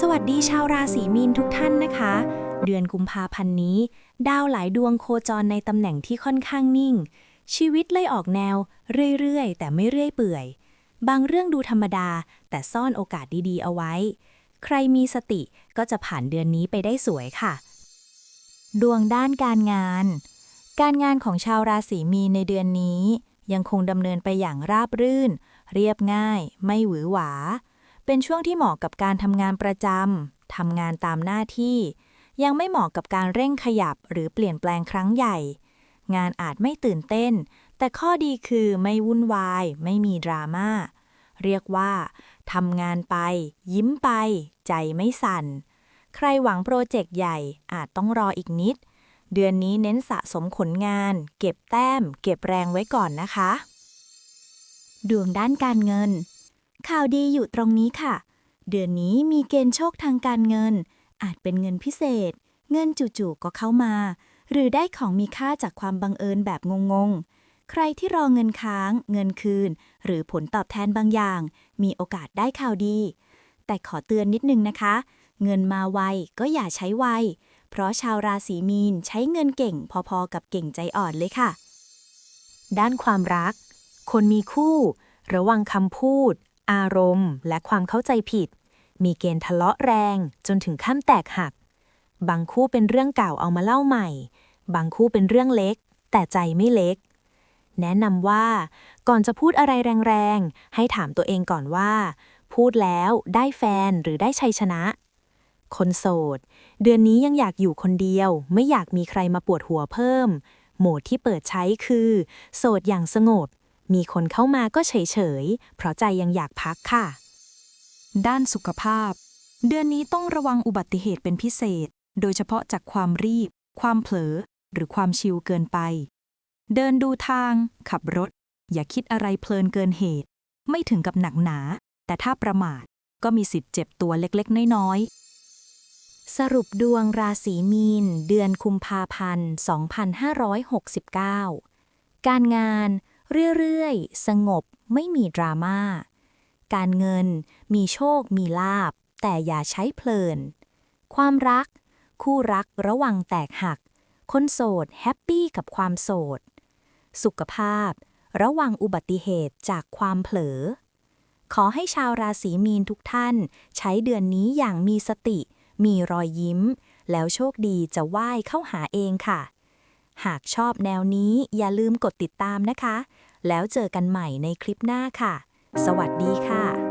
สวัสดีชาวราศีมีนทุกท่านนะคะ เดือนกุมภาพันธ์นี้ ดาวหลายดวงโคจรในตำแหน่งที่ค่อนข้างนิ่ง ชีวิตเลยออกแนว เรื่อยๆ แต่ไม่เรื่อยเปื่อย บางเรื่องดูธรรมดา แต่ซ่อนโอกาสดีๆ เอาไว้ ใครมีสติก็จะผ่านเดือนนี้ไปได้สวยค่ะ ดวงด้านการงาน การงานของชาวราศีมีนในเดือนนี้ ยังคงดำเนินไปอย่างราบรื่น เรียบง่าย ไม่หวือหวา เป็นช่วงที่เหมาะกับการทำงานประจำทำงานตามหน้าที่ ยังไม่เหมาะกับการเร่งขยับหรือเปลี่ยนแปลงครั้งใหญ่ งานอาจไม่ตื่นเต้น แต่ข้อดีคือไม่วุ่นวาย ไม่มีดราม่า เรียกว่าทำงานไป ยิ้มไป ใจไม่สั่น ใครหวังโปรเจกต์ใหญ่อาจต้องรออีกนิด เดือนนี้เน้นสะสมผลงาน เก็บแต้ม เก็บแรงไว้ก่อนนะคะ ดวงด้านการเงิน ข่าวดีอยู่ตรงนี้ค่ะ เดือนนี้มีเกณฑ์โชคทางการเงิน อาจเป็นเงินพิเศษ เงินจู่ๆก็เข้ามา หรือได้ของมีค่าจากความบังเอิญแบบงงๆ ใครที่รอเงินค้าง เงินคืน หรือผลตอบแทนบางอย่าง มีโอกาสได้ข่าวดี แต่ขอเตือนนิดนึงนะคะ เงินมาไวก็อย่าใช้ไวเพราะชาวราศีมีนใช้เงินเก่ง พอๆกับเก่งใจอ่อนเลยค่ะ ด้านความรัก คนมีคู่ ระวังคำพูด อารมณ์ และความเข้าใจผิด มีเกณฑ์ทะเลาะแรงจนถึงขั้นแตกหัก บางคู่เป็นเรื่องเก่าเอามาเล่าใหม่ บางคู่เป็นเรื่องเล็ก แต่ใจไม่เล็ก แนะนำว่า ก่อนจะพูดอะไรแรงๆ ให้ถามตัวเองก่อนว่า พูดแล้วได้แฟนหรือได้ชัยชนะ คนโสด เดือนนี้ยังอยากอยู่คนเดียว ไม่อยากมีใครมาปวดหัวเพิ่ม โหมดที่เปิดใช้คือ โสดอย่างสงบ มีคนเข้ามาก็เฉยๆ เพราะใจยังอยากพักค่ะ ด้านสุขภาพ เดือนนี้ต้องระวังอุบัติเหตุเป็นพิเศษ โดยเฉพาะจากความรีบ ความเผลอ หรือความชิวเกินไป เดินดูทาง ขับรถ อย่าคิดอะไรเพลินเกินเหตุ ไม่ถึงกับหนักหนา แต่ถ้าประมาทก็มีสิทธิ์เจ็บตัวเล็กๆ น้อยๆ สรุปดวงราศีมีน เดือนคุมภาพันธ์ 2569 การงาน เรื่อยๆ สงบไม่มีดราม่า การเงินมีโชคมีลาบ แต่อย่าใช้เพลิน ความรัก คู่รักระวังแตกหัก คนโสดแฮปปี้กับความโสด สุขภาพ ระวังอุบัติเหตุจากความเผลอ ขอให้ชาวราศีมีนทุกท่าน ใช้เดือนนี้อย่างมีสติ มีรอยยิ้ม แล้วโชคดีจะว่ายเข้าหาเองค่ะ หากชอบแนวนี้อย่าลืมกดติดตามนะคะ แล้วเจอกันใหม่ในคลิปหน้าค่ะ สวัสดีค่ะ